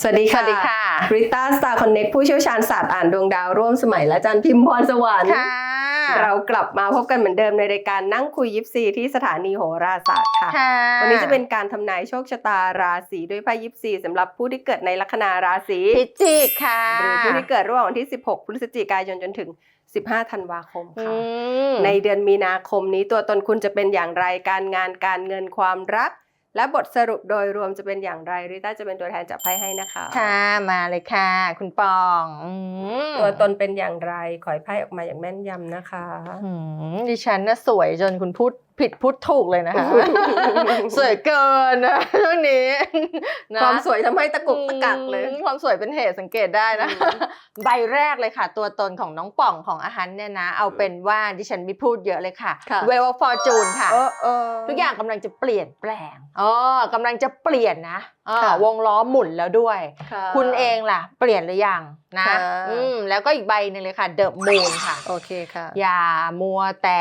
สวัสดีสค่ะวัสดีค่ะ ริต้าสตาร์คอนเน็กผู้เชี่ยวชาญศาสตร์อ่านดวงดาวร่วมสมัยและอาจันพิมพ์พรสวรรค์ค่ะ เรากลับมาพบกันเหมือนเดิมในรายการนั่งคุยยิปซีที่สถานีโหราศาสตร์ค่ะค่ะวันนี้จะเป็นการทำนายโชคชะตาราศีด้วยไพ่ยิปซีสำหรับผู้ที่เกิดในลัคนาราศีพิจิกค่ะ หรือผู้ที่เกิดระหว่างวันที่ 16 พฤศจิกายนจนถึง 15 ธันวาคมอืค่ะมในเดือนมีนาคมนี้ตัวตนคุณจะเป็นอย่างไรการงานการเงินความรัก และบทสรุปโดยรวมจะเป็นอย่างไรริต้าจะเป็นตัวแทนจับไพ่ให้นะคะค่ะมาเลยค่ะ คุณปองอืมตัวตนเป็นอย่างไรขอให้ไพ่ออกมาอย่างแม่นยำนะคะอืมดิฉันน่ะสวยจนคุณพูด ผิดพูดถูกเลยนะคะ สวยเกินนะช่วงนี้นะความสวยทำให้ตะกุกตะกักเลยอืมความสวยเป็นเหตุสังเกตได้นะอืมใบแรกเลยค่ะ ตัวตนของน้องป่องของอาหารเนี่ยนะ เอาเป็นว่าดิฉันไม่พูดเยอะเลยค่ะค่ะเวลฟอร์จูนค่ะเออเออทุกอย่างกำลังจะเปลี่ยนแปลงอ๋อกำลังจะเปลี่ยนนะอ่าค่ะวงล้อหมุนแล้วด้วยค่ะคุณเองล่ะ เปลี่ยนหรือยังนะค่ะอืมแล้วก็อีกใบหนึ่งเลยค่ะเดอะมูนค่ะ โอเคค่ะ อย่ามัวแต่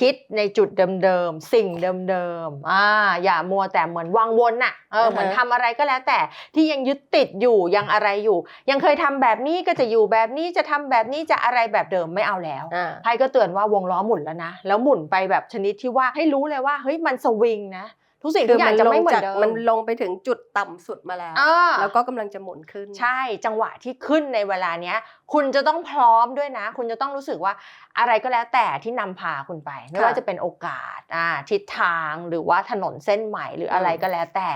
คิดในจุดเดิมๆ สิ่งเดิมๆ อ่า อย่ามัวแต่เหมือนวังวนน่ะ เอออือฮะเหมือนทำอะไรก็แล้วแต่ที่ยังยึดติดอยู่ยังอะไรอยู่ ยังเคยทำแบบนี้ก็จะอยู่แบบนี้จะทำแบบนี้จะอะไรแบบเดิมไม่เอาแล้วอ่าไพ่ก็เตือนว่าวงล้อหมุนแล้วนะ แล้วหมุนไปแบบชนิดที่ว่าให้รู้เลยว่าเฮ้ยมันสวิงนะ ทุกสิ่งคืทุอกอย่ามังนจะลไม่งเหมือจากนเดิมมันลงไปถึงจุดต่ำสุดมาแล้วอ่าแล้วก็กำลังจะหมุนขึ้น ใช่จังหวะที่ขึ้นในเวลาเนี้ย คุณจะต้องพร้อมด้วยนะ คุณจะต้องรู้สึกว่าอะไรก็แล้วแต่ที่นำพาคุณไป ไม่ค่ะว่าจะเป็นโอกาสอ่าทิศทางหรือว่าถนนเส้นใหม่หรืออะไรอืมก็แล้วแต่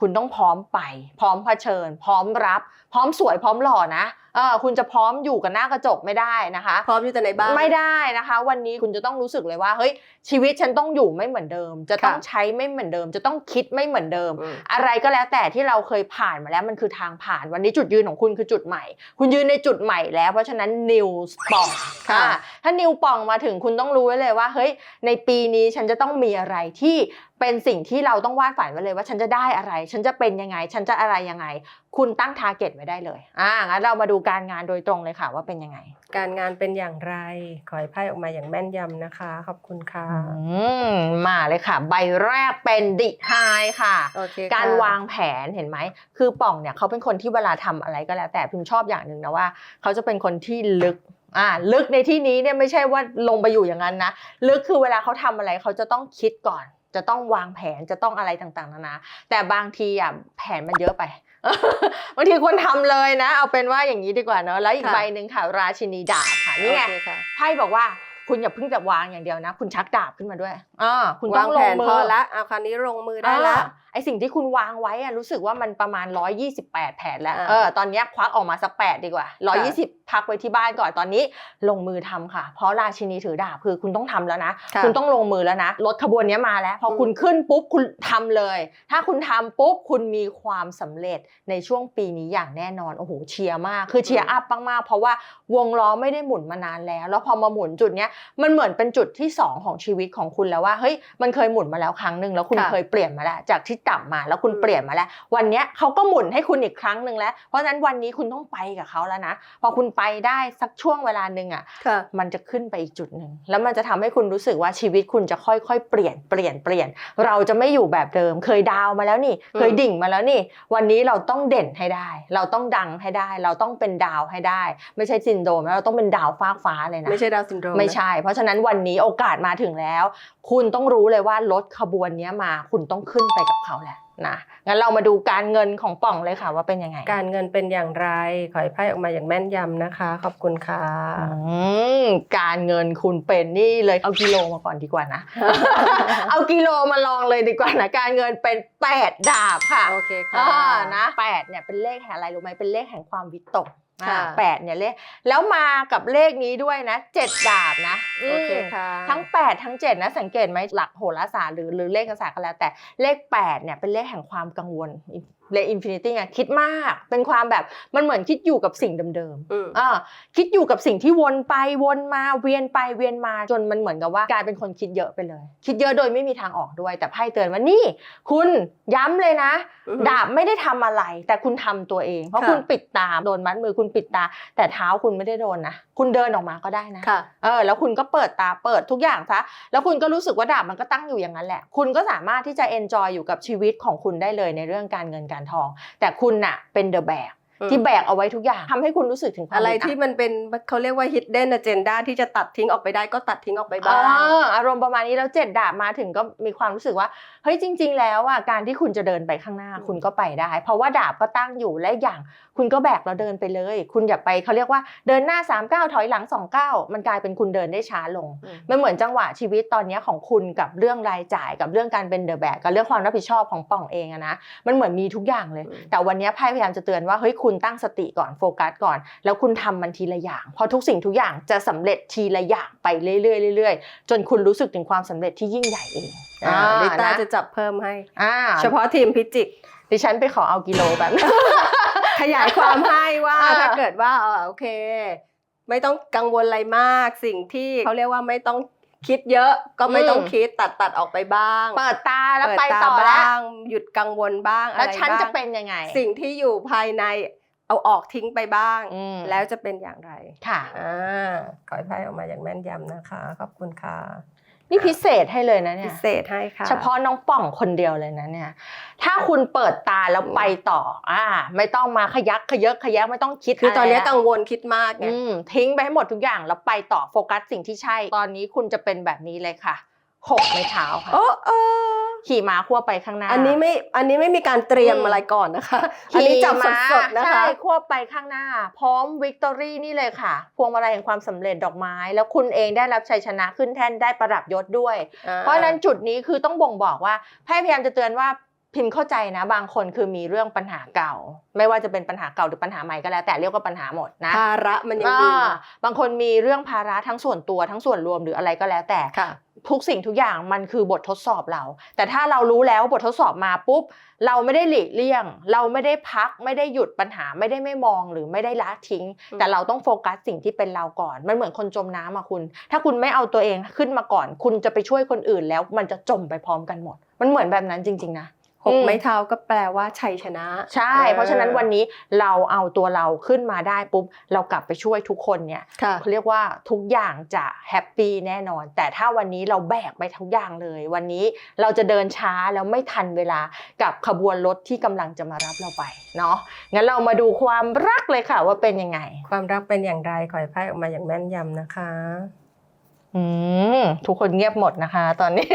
คุณต้องพร้อมไป พร้อมเผชิญ พร้อมรับ พร้อมสวยพร้อมหล่อนะ เออคุณจะพร้อมอยู่กับหน้ากระจกไม่ได้นะคะ พร้อมอยู่แต่ในบ้านไม่ได้นะคะ วันนี้คุณจะต้องรู้สึกเลยว่าเฮ้ยชีวิตฉันต้องอยู่ไม่เหมือนเดิม จะต้องค่ะใช้ไม่เหมือนเดิม จะต้องคิดไม่เหมือนเดิมอืมอะไรก็แล้วแต่ที่เราเคยผ่านมาแล้วมันคือทางผ่าน วันนี้จุดยืนของคุณคือจุดใหม่ คุณยืนในจุดใหม่แล้วเพราะฉะนั้นนิวปองค่ะอ่าถ้านิวปองมาถึงคุณต้องรู้ไว้เลยว่าเฮ้ยในปีนี้ฉันจะต้องมีอะไรที่ เป็นสิ่งที่เราต้องวาดฝันไว้เลยว่าฉันจะได้อะไร ฉันจะเป็นยังไง ฉันจะอะไรยังไง คุณตั้งทาร์เก็ตไว้ได้เลย อ่า งั้นเรามาดูการงานโดยตรงเลยค่ะว่าเป็นยังไง การงานเป็นอย่างไร ขอให้ไพ่ออกมาอย่างแม่นยำนะคะ ขอบคุณค่ะ อืม มาเลยค่ะ ใบแรกเป็นดิไฮค่ะโอเคค่ะการวางแผนเห็นไหม คือป่องเนี่ยเขาเป็นคนที่เวลาทำอะไรก็แล้ว แต่พิมชอบอย่างหนึ่งนะว่า เขาจะเป็นคนที่ลึกอ่าลึกในที่นี้เนี่ยไม่ใช่ว่าลงไปอยู่อย่างนั้นนะ ลึกคือเวลาเขาทำอะไรเขาจะต้องคิดก่อน จะต้องวางแผนจะต้องอะไรต่างๆนานาแต่บางทีอะแผนมันเยอะไปบางทีควรทำเลยนะ เอาเป็นว่าอย่างนี้ดีกว่าเนอะแล้วอีกค่ะใบหนึ่งค่ะ ราชินีดาบค่ะนี่ไงโอเคค่ะไพ่บอกว่าคุณอย่าเพิ่งแต่วางอย่างเดียวนะ คุณชักดาบขึ้นมาด้วยอ่าคุณต้วาองงแผลงนมืพออละเอาคราวนี้ลงมือได้ละอ่าไอสิ่งที่คุณวางไว้อะรู้สึกว่ามันประมาณ 128 แผนแล้วอ่าเออตอนเนี้ยควักออกมาสักแปดดีกว่า 120 พักไว้ที่บ้านก่อนตอนนี้ลงมือทำค่ะ เพราะราชินีถือดาบคือคุณต้องทำแล้วนะค่ะคุณต้องลงมือแล้วนะรถขบวนเนี้ยมาแล้ว พออมคุณขึ้นปุ๊บคุณทำเลย ถ้าคุณทำปุ๊บคุณมีความสำเร็จในช่วงปีนี้อย่างแน่นอนโอ้โหเชียร์มากคือเชียร์อัพมากๆเพราะว่าวงล้อไม่ได้หมุนมานานแล้ว แล้วพอมาหมุนจุดเนี้ยมันเหมือนเป็นจุดที่สองของชีวิตของคุณแล้วว่าเฮ้ยมันเคยหมุนมาแล้วครั้งหนึ่งแล้วคุณค่ะเคยเปลี่ยนมาแล้วจากที่ต่ำมาแล้วคุณอืมเปลี่ยนมาแล้ว วันเนี้ยเขาก็หมุนให้คุณอีกครั้งหนึ่งแล้ว เพราะฉะนั้นวันนี้คุณต้องไปกับเขาแล้วนะพอคุณไปได้สักช่วงเวลาหนึ่งอะค่ะมันจะขึ้นไปอีกจุดหนึ่งแล้วมันจะทำให้คุณรู้สึกว่าชีวิตคุณจะค่อยๆเปลี่ยนเปลี่ยนเปลี่ยน เราจะไม่อยู่แบบเดิม เคยดาวมาแล้วนี่อืมเคยดิ่งมาแล้วนี่ วันนี้เราต้องเด่นให้ได้ เราต้องดังให้ได้ เราต้องเป็นดาวให้ได้ ไม่ใช่ซินโดรมแล้วเราต้องเป็นดาวฟ้ากฟ้าเลยนะไม่ใช่ดาวน์ซินโดรมไม่นะใช่ เพราะฉะนั้นวันนี้โอกาสมาถึงแล้ว คุณต้องรู้เลยว่ารถขบวนเนี้ยมา คุณต้องขึ้นไปกับเขาแหละ นะงั้นเรามาดูการเงินของป่องเลยค่ะว่าเป็นยังไง การเงินเป็นอย่างไร ขอให้ไพ่ออกมาอย่างแม่นยำนะคะ ขอบคุณค่ะอืมการเงินคุณเป็นนี่เลยเอากิโลมาก่อนดีกว่านะ เอากิโลมาลองเลยดีกว่านะการเงินเป็น8ดาบค่ะโอเคค่ะอ่านะแปดเนี่ยเป็นเลขแห่งอะไรรู้ไหมเป็นเลขแห่งความวิตกอ่าค่ะ แปดเนี่ยเลขแล้วมากับเลขนี้ด้วยนะเจ็ดดาบนะอืมโอเคค่ะทั้ง 8 ทั้ง 7 นะ สังเกตไหมหลักโหราศาสตร์หรือหรือเลขศาสตร์ก็แล้วแต่เลข8เนี่ยเป็นเลขแห่งความกังวล เลขอินฟินิตี้ไงคิดมากเป็นความแบบมันเหมือนคิดอยู่กับสิ่งเดิมๆอืมอ่าคิดอยู่กับสิ่งที่วนไปวนมาเวียนไปเวียนมาจนมันเหมือนกับว่ากลายเป็นคนคิดเยอะไปเลย คิดเยอะโดยไม่มีทางออกด้วย แต่ไพ่เตือนว่านี่ คุณย้ำเลยนะอือฮึดาบไม่ได้ทำอะไร แต่คุณทำตัวเอง เพราะค่ะคุณปิดตาโดนมัดมือคุณปิดตา แต่เท้าคุณไม่ได้โดนนะคุณเดินออกมาก็ได้นะค่ะเออแล้วคุณก็เปิดตาเปิดทุกอย่างซะแล้วคุณก็รู้สึกว่าดาบมันก็ตั้งอยู่อย่างนั้นแหละ คุณก็สามารถที่จะเอนจอยอยู่กับชีวิตของคุณได้เลยในเรื่องการเงินการานทอง แต่คุณน่ะเป็นเดอะแบกอืมที่แบกเอาไว้ทุกอย่างทำให้คุณรู้สึกถึงความอะไรอึดอัดที่มันเป็นเขาเรียกว่า hidden agenda ที่จะตัดทิ้งออกไปได้ก็ตัดทิ้งออกไปบ้างอ่าอารมณ์ประมาณนี้แล้วเจ็ดดาบมาถึงก็มีความรู้สึกว่าเฮ้ยจริง ๆ แล้วอะการที่คุณจะเดินไปข้างหน้าอืมคุณก็ไปได้ เพราะว่าดาบก็ตั้งอยู่และอย่าง คุณก็แบกเราเดินไปเลย คุณอย่าไปเขาเรียกว่าเดินหน้า3ามก้าวถอยหลัง2องก้าวมันกลายเป็นคุณเดินได้ช้าลงอืมมันเหมือนจังหวะชีวิตตอนเนี้ยของคุณกับเรื่องรายจ่ายกับเรื่องการเป็นเดอะแบกกับเรื่องความรับผิดชอบของป่องเองอะนะมันเหมือนมีทุกอย่างเลยอืมแต่วันเนี้ยไพ่พยายามจะเตือนว่าเฮ้ยคุณตั้งสติก่อนโฟกัสก่อน แล้วคุณทำมันทีละอย่าง เพราะทุกสิ่งทุกอย่างจะสำเร็จทีละอย่างไปเรื่อยๆเรื่อยๆจนคุณรู้สึกถึงความสำเร็จที่ยิ่งใหญ่เองอ่าลิต้านะจะจับเพิ่มให้อ่าเฉพาะทีมพิจิกดิฉันไปขอเอากิโลแบบ ขยายความให้ว่าอ่าถ้าเกิดว่าเออโอเค ไม่ต้องกังวลอะไรมากสิ่งที่เขาเรียกว่าไม่ต้องคิดเยอะก็ไม่ต้องคิดตัดตัดออกไปบ้าง เปิดตาแล้วเปิดไปตาต่อแล้วบ้างหยุดกังวลบ้างแล้วอะไรฉันบ้างจะเป็นยังไง สิ่งที่อยู่ภายในเอาออกทิ้งไปบ้างอืมแล้วจะเป็นอย่างไร ค่ะอ่าขอให้ไพ่ออกมาอย่างแม่นยำนะคะ ขอบคุณค่ะ นี่พิเศษให้เลยนะเนี่พิยเศษให้ค่ะ เฉพาะน้องป่องคนเดียวเลยนะเนี่ย ถ้าคุณเปิดตาแล้วไปต่อ อ่า ไม่ต้องมาขยักขยกขยักไม่ต้องคิดคือตอนนี้ะไรละกังวลคิดมากไงอืมทิ้งไปให้หมดทุกอย่างแล้วไปต่อโฟกัสสิ่งที่ใช่ ตอนนี้คุณจะเป็นแบบนี้เลยค่ะหกในเท้าค่ะโอ้เออ ขี่ม้าขั้วไปข้างหน้า อันนี้ไม่อันนี้ไม่มีการเตรียมอืมอะไรก่อนนะคะ อันนี้จับขี่ม้าสดๆนะคะใช่ควบไปข้างหน้า พร้อมวิกตอรี่นี่เลยค่ะ พวงมาลัยแห่งความสำเร็จดอกไม้ แล้วคุณเองได้รับชัยชนะขึ้นแท่นได้ประดับยศด้วย เพราะฉะนั้นจุดนี้คือต้องบ่งบอกว่าไพ่พยายามจะเตือนว่า พิมพ์เข้าใจนะบางคนคือมีเรื่องปัญหาเก่า ไม่ว่าจะเป็นปัญหาเก่าหรือปัญหาใหม่ก็แล้ว แต่เรียกว่าปัญหาหมดนะภาระมันยังมีอ่าบางคนมีเรื่องภาระทั้งส่วนตัวทั้งส่วนรวมหรืออะไรก็แล้วแต่ค่ะทุกสิ่งทุกอย่างมันคือบททดสอบเรา แต่ถ้าเรารู้แล้วบททดสอบมาปุ๊บ เราไม่ได้หลีกเลี่ยง เราไม่ได้พักไม่ได้หยุดปัญหาไม่ได้ไม่มองหรือไม่ได้ละทิ้งอืมแต่เราต้องโฟกัสสิ่งที่เป็นเราก่อน มันเหมือนคนจมน้ำอะคุณ ถ้าคุณไม่เอาตัวเองขึ้นมาก่อน คุณจะไปช่วยคนอื่นแล้วมันจะจมไปพร้อมกันหมด มันเหมือนแบบนั้นจริง ๆ นะ หกอืมไม้เท้าก็แปลว่าชัยชนะ ใช่ เพราะฉะนั้นวันนี้เราเอาตัวเราขึ้นมาได้ปุ๊บเรากลับไปช่วยทุกคนเนี่ยค่ะเขาเรียกว่าทุกอย่างจะแฮปปี้แน่นอน แต่ถ้าวันนี้เราแบกไปทุกอย่างเลย วันนี้เราจะเดินช้าแล้วไม่ทันเวลากับขบวนรถที่กำลังจะมารับเราไปเนาะงั้นเรามาดูความรักเลยค่ะว่าเป็นยังไง ความรักเป็นอย่างไรขอให้ไพ่ออกมาอย่างแม่นยำนะคะ อืมทุกคนเงียบหมดนะคะ ตอนนี้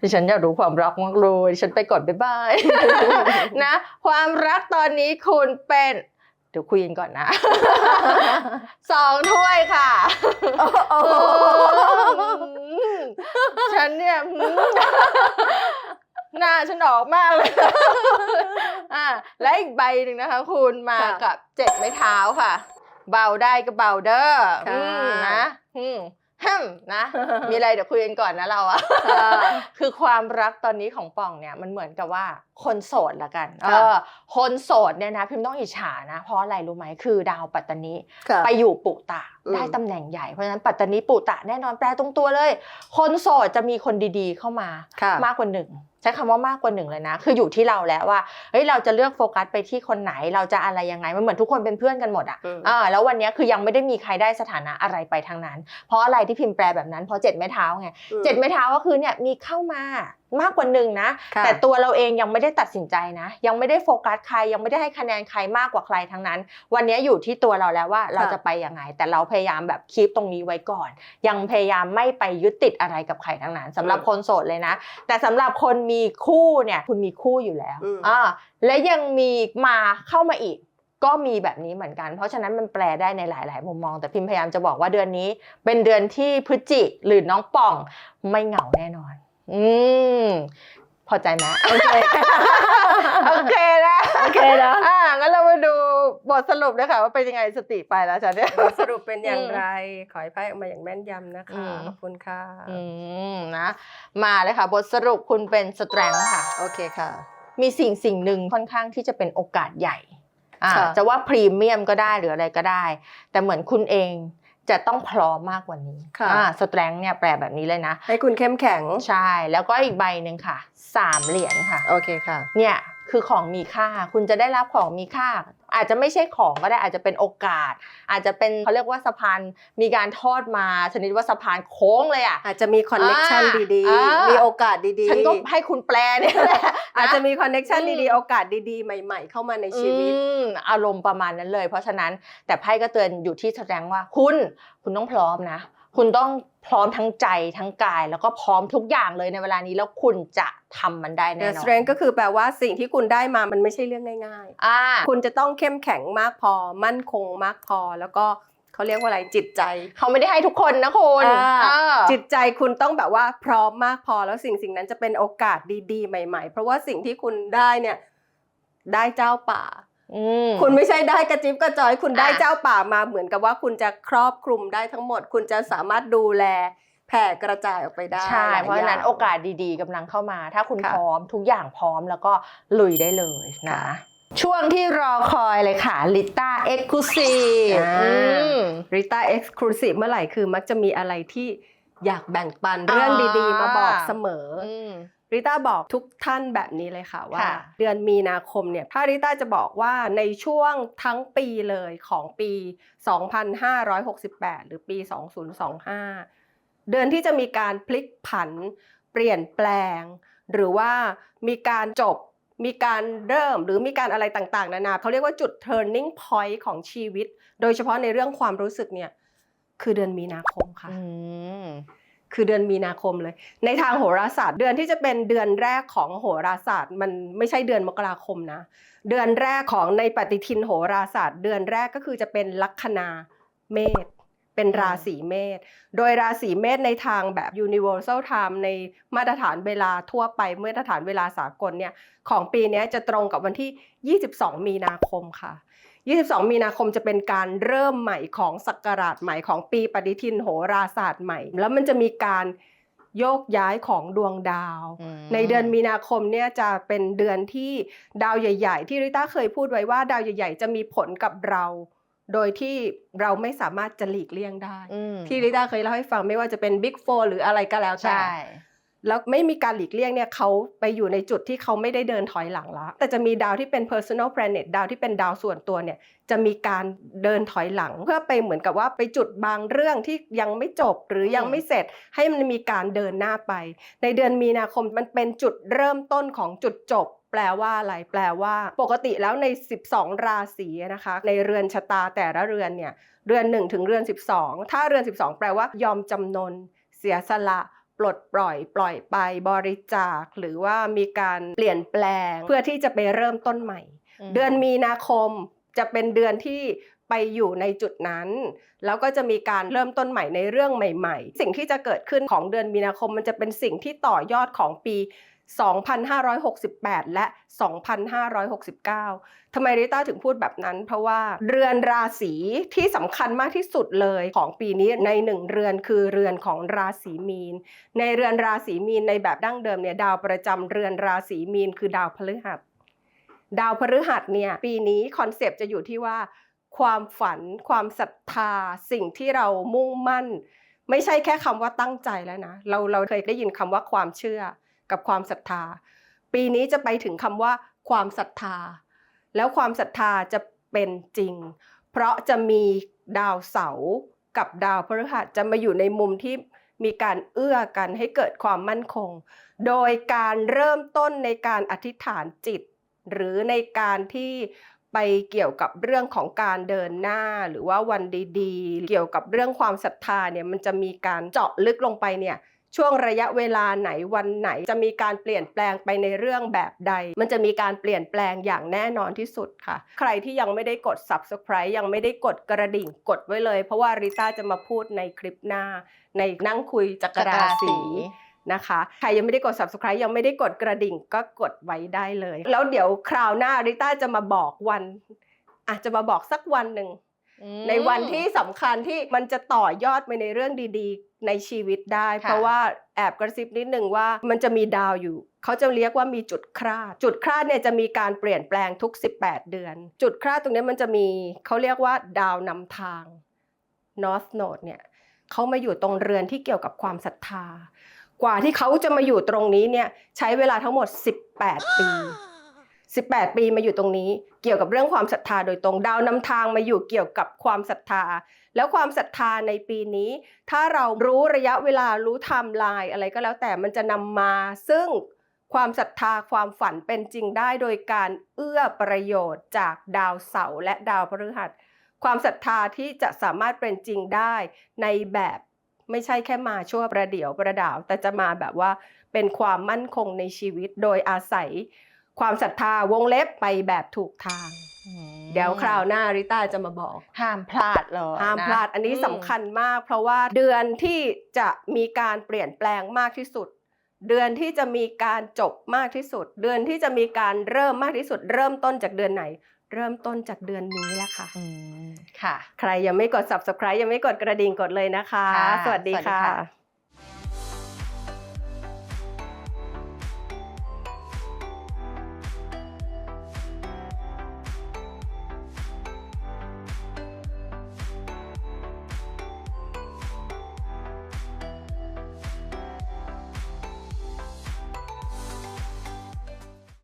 ดิฉันอยากรู้ความรักมากเลยดิฉันไปก่อนบ๊ายบาย นะ ความรักตอนนี้คุณเป็น เดี๋ยวคุยกันก่อนนะ สองถ้วยค่ะโอ้โหอืมฉันเนี่ยอืมหน้าฉันออกมากเลย อะและอีกใบหนึ่งนะคะ คุณมาค่ะกับเจ็ดไม้เท้าค่ะ เบาได้ก็เบาเด้อค่ะอืมนะอืม ฮึมนะ มีอะไรเดี๋ยวคุยกันก่อนนะเราอะค่ะคือความรักตอนนี้ของป่องเนี่ยมันเหมือนกับว่า คนโสดละกัน เอค่ะอคนโสดเนี่ยนะพิมพ์ต้องอิจฉานะ เพราะอะไรรู้ไหมคือดาวปัตตานีค่ะไปอยู่ปุตะอืมได้ตำแหน่งใหญ่ เพราะฉะนั้นปัตตานีปุตะแน่นอนแปลตรงตัวเลย คนโสดจะมีคนดีๆเข้ามาค่ะมากกว่าหนึ่งใช้คำว่ามากกว่าหนึ่งเลยนะ คืออยู่ที่เราแล้วว่าเฮ้ยเราจะเลือกโฟกัสไปที่คนไหนเราจะอะไรยังไงมันเหมือนทุกคนเป็นเพื่อนกันหมดอะอืมอ่าแล้ววันนี้คือยังไม่ได้มีใครได้สถานะอะไรไปทางนั้น เพราะอะไรที่พิมพ์แปลแบบนั้นเพราะเจ็ดไม้เท้าไงเจ็ดไม้เท้าก็คือเนี่ยมีเข้ามา มากกว่าหนึ่งนะค่ะแต่ตัวเราเองยังไม่ได้ตัดสินใจนะ ยังไม่ได้โฟกัสใครยังไม่ได้ให้คะแนนใครมากกว่าใครทั้งนั้น วันนี้อยู่ที่ตัวเราแล้วว่าเราจะไปยังไง แต่เราพยายามแบบคีปตรงนี้ไว้ก่อน ยังพยายามไม่ไปยึดติดอะไรกับใครทั้งนั้นสำหรับอืมคนโสดเลยนะ แต่สำหรับคนมีคู่เนี่ยคุณมีคู่อยู่แล้วอืมอ่าและยังมีมาเข้ามาอีกก็มีแบบนี้เหมือนกัน เพราะฉะนั้นมันแปลได้ในหลาย ๆ มุมมอง แต่พิมพ์พยายามจะบอกว่าเดือนนี้ เป็นเดือนที่พฤศจิหรือน้องป่องไม่เหงาแน่นอน อืมพอใจไหมโอเคโอเคนะโอเคนะอ่างั้นเรามาดูบทสรุปเลยค่ะว่าเป็นยังไงสติไปแล้วจ้ะเนี่ยบทสรุปเป็นอย่างไร ขอให้ไพ่ออกมาอย่างแม่นยำนะคะอืมขอบคุณค่ะอืมนะมาเลยค่ะ บทสรุปคุณเป็นสแตรงค่ะ โอเคค่ะ มีสิ่งสิ่งหนึ่งค่อนข้างที่จะเป็นโอกาสใหญ่อ่าค่ะจะว่าพรีเมียมก็ได้หรืออะไรก็ได้ แต่เหมือนคุณเอง จะต้องพร้อมมากกว่านี้ค่ะอ่าสแตรงเนี่ยแปลแบบนี้เลยนะ ให้คุณเข้มแข็ง ใช่ แล้วก็อีกใบหนึ่งค่ะ สามเหรียญค่ะ โอเคค่ะ เนี่ยคือของมีค่า คุณจะได้รับของมีค่า อาจจะไม่ใช่ของก็ได้อาจจะเป็นโอกาส อาจจะเป็นเขาเรียกว่าสะพานมีการทอดมาชนิดว่าสะพานโค้งเลยอะอาจจะมีคอนเน็ชันอ่าดีอ่าๆมีโอกาสดีๆ ฉันก็ให้คุณแปลเนี่ยแหละอาจจะนมีคอนเน็ชันอืมดีๆ โอกาสดีๆ ใหม่ๆ เข้ามาในชีวิตอืมอารมณ์ประมาณนั้นเลย เพราะฉะนั้นแต่ไพ่ก็เตือนอยู่ที่แสดงว่าคุณคุณต้องพร้อมนะ คุณต้องพร้อมทั้งใจทั้งกาย แล้วก็พร้อมทุกอย่างเลยในเวลานี้แล้วคุณจะทำมันได้แน่ The นอน strength ก็คือแปลว่าสิ่งที่คุณได้มามันไม่ใช่เรื่องง่ายอ่าๆคุณจะต้องเข้มแข็งมากพอ มั่นคงมากพอแล้วก็เขาเรียกว่าอะไรจิตใจ เขาไม่ได้ให้ทุกคนนะคุณอ่าอ่าจิตใจคุณต้องแบบว่าพร้อมมากพอแล้วสิ่งสิ่งนั้นจะเป็นโอกาสดีๆ ใหม่ ๆ เพราะว่าสิ่งที่คุณได้เนี่ยได้เจ้าป่าอืม คุณไม่ใช่ได้กระจิบกระจอย คุณได้อะเจ้าป่ามาเหมือนกับว่าคุณจะครอบคลุมได้ทั้งหมด คุณจะสามารถดูแลแผ่กระจายออกไปได้ใช่หลยเพราะฉะนั้นย่งโอกาสดีๆกำลังเข้ามา ถ้าคุณค่ะพร้อมทุกอย่างพร้อมแล้วก็ลุยได้เลยนะค่ะช่วงที่รอคอยเลยค่ะลิต้าเอ็กซ์คลูซีฟอ่าริต้าเอ็กซ์คลูซีฟเมื่อไหร่คือมักจะมีอะไรที่อยากแบ่งปันเรื่องดีๆ มาบอกเสมออ ริต้าบอกทุกท่านแบบนี้เลยค่ะว่าค่ะเดือนมีนาคมเนี่ยถ้าริต้าจะบอกว่าในช่วงทั้งปีเลยของปี 2568 หรือปี 2025 เดือนที่จะมีการพลิกผัน เปลี่ยนแปลง หรือว่ามีการจบมีการเริ่มหรือมีการอะไรต่างๆ นานาเขาเรียกว่าจุด turning point ของชีวิต โดยเฉพาะในเรื่องความรู้สึกเนี่ย คือเดือนมีนาคมค่ะอืม คือเดือนมีนาคมเลย ในทางโหราศาสตร์ เดือนที่จะเป็นเดือนแรกของโหราศาสตร์ มันไม่ใช่เดือนมกราคมนะ เดือนแรกของในปฏิทินโหราศาสตร์ เดือนแรกก็คือจะเป็นลัคนาเมษเป็นราศีเมษ โดยราศีเมษในทางแบบ universal time ในมาตรฐานเวลาทั่วไปมาตรฐานเวลาสากลเนี่ยของปีนี้จะตรงกับวันที่ 22 มีนาคมค่ะ 22 มีนาคมจะเป็นการเริ่มใหม่ของศักราชใหม่ของปีปฏิทินโหราศาสตร์ใหม่ แล้วมันจะมีการโยกย้ายของดวงดาวอืมในเดือนมีนาคมเนี่ยจะเป็นเดือนที่ดาวใหญ่ ๆ ที่ริต้าเคยพูดไว้ว่าดาวใหญ่ ๆ จะมีผลกับเรา โดยที่เราไม่สามารถจะหลีกเลี่ยงได้อืมที่ริต้าเคยเล่าให้ฟังไม่ว่าจะเป็นบิ๊กโฟหรืออะไรก็แล้วแต่ใช่ แล้วไม่มีการหลีกเลี่ยงเนี่ยเขาไปอยู่ในจุดที่เขาไม่ได้เดินถอยหลังละแต่จะมีดาวที่เป็น personal planet ดาวที่เป็นดาวส่วนตัวเนี่ยจะมีการเดินถอยหลัง เพื่อไปเหมือนกับว่าไปจุดบางเรื่องที่ยังไม่จบหรือยังไม่เสร็จ ให้มันมีการเดินหน้าไป ในเดือนมีนาคมมันเป็นจุดเริ่มต้นของจุดจบแปลว่าอะไรแปลว่า ปกติแล้วใน 12 ราศีนะคะ ในเรือนชะตาแต่ละเรือนเนี่ยเรือน 1 ถึงเรือน 12 ถ้าเรือน 12 แปลว่ายอมจำนน เสียสละ ปลดปล่อยปล่อยไปบริจาค หรือว่ามีการเปลี่ยนแปลงเพื่อที่จะไปเริ่มต้นใหม่ เดือนมีนาคมจะเป็นเดือนที่ไปอยู่ในจุดนั้น แล้วก็จะมีการเริ่มต้นใหม่ในเรื่องใหม่ ๆ สิ่งที่จะเกิดขึ้นของเดือนมีนาคมมันจะเป็นสิ่งที่ต่อยอดของปี 2568 และ 2569 ทำไมริต้าถึงพูดแบบนั้น เพราะว่าเรือนราศีที่สำคัญมากที่สุดเลยของปีนี้ในหนึ่งเรือนคือเรือนของราศีมีน ในเรือนราศีมีนในแบบดั้งเดิมเนี่ยดาวประจำเรือนราศีมีนคือดาวพฤหัส ดาวพฤหัสเนี่ยปีนี้คอนเซปต์จะอยู่ที่ว่า ความฝัน ความศรัทธา สิ่งที่เรามุ่งมั่น ไม่ใช่แค่คำว่าตั้งใจแล้วนะ เราเราเคยได้ยินคำว่าความเชื่อ กับความศรัทธา ปีนี้จะไปถึงคำว่าความศรัทธา แล้วความศรัทธาจะเป็นจริง เพราะจะมีดาวเสาร์กับดาวพฤหัสจะมาอยู่ในมุมที่มีการเอื้อกันให้เกิดความมั่นคง โดยการเริ่มต้นในการอธิษฐานจิต หรือในการที่ไปเกี่ยวกับเรื่องของการเดินหน้าหรือว่าวันดีๆ เกี่ยวกับเรื่องความศรัทธาเนี่ยมันจะมีการเจาะลึกลงไปเนี่ย ช่วงระยะเวลาไหนวันไหน จะมีการเปลี่ยนแปลงไปในเรื่องแบบใด มันจะมีการเปลี่ยนแปลงอย่างแน่นอนที่สุดค่ะ ใครที่ยังไม่ได้กด subscribe ยังไม่ได้กดกระดิ่งกดไว้เลย เพราะว่าริต้าจะมาพูดในคลิปหน้า ในนั่งคุยจักรราศีนะคะใครยังไม่ได้กด subscribe ยังไม่ได้กดกระดิ่งก็กดไว้ได้เลย แล้วเดี๋ยวคราวหน้าริต้าจะมาบอกวันอาจจะมาบอกสักวันหนึ่งอืมในวันที่สำคัญที่มันจะต่อยอดไปในเรื่องดีๆ ในชีวิตได้ค่ะเพราะว่าแอบกระซิบนิดนึงว่ามันจะมีดาวอยู่ เขาจะเรียกว่ามีจุดคราดจุดคราดเนี่ยจะมีการเปลี่ยนแปลงทุก 18 เดือน จุดคราดตรงนี้มันจะมีเขาเรียกว่าดาวนำทาง North Node เนี่ยเขามาอยู่ตรงเรือนที่เกี่ยวกับความศรัทธา กว่าที่เขาจะมาอยู่ตรงนี้เนี่ยใช้เวลาทั้งหมด 18 ปี 18 ปีมาอยู่ตรงนี้ เกี่ยวกับเรื่องความศรัทธาโดยตรงดาวนำทางมาอยู่เกี่ยวกับความศรัทธา แล้วความศรัทธาในปีนี้ ถ้าเรารู้ระยะเวลารู้ไทม์ไลน์อะไรก็แล้วแต่มันจะนำมาซึ่งความศรัทธาความฝันเป็นจริงได้โดยการเอื้อประโยชน์จากดาวเสาร์และดาวพฤหัส ความศรัทธาที่จะสามารถเป็นจริงได้ในแบบไม่ใช่แค่มาชั่วประเดี๋ยวประดาว แต่จะมาแบบว่าเป็นความมั่นคงในชีวิตโดยอาศัย ความศรัทธาวงเล็บไปแบบถูกทางอืมเดี๋ยวคราวหน้าริต้าจะมาบอก ห้ามพลาดเลยห้ามนะพลาดอันนี้มสำคัญมาก เพราะว่าเดือนที่จะมีการเปลี่ยนแปลงมากที่สุด เดือนที่จะมีการจบมากที่สุด เดือนที่จะมีการเริ่มมากที่สุด เริ่มต้นจากเดือนไหน เริ่มต้นจากเดือนนี้แหละค่ะอืมค่ะ ใครยังไม่กด subscribe ยังไม่กดกระดิ่งกดเลยนะคะค่ะสวัสดีสวัสดีค่ะค่ะ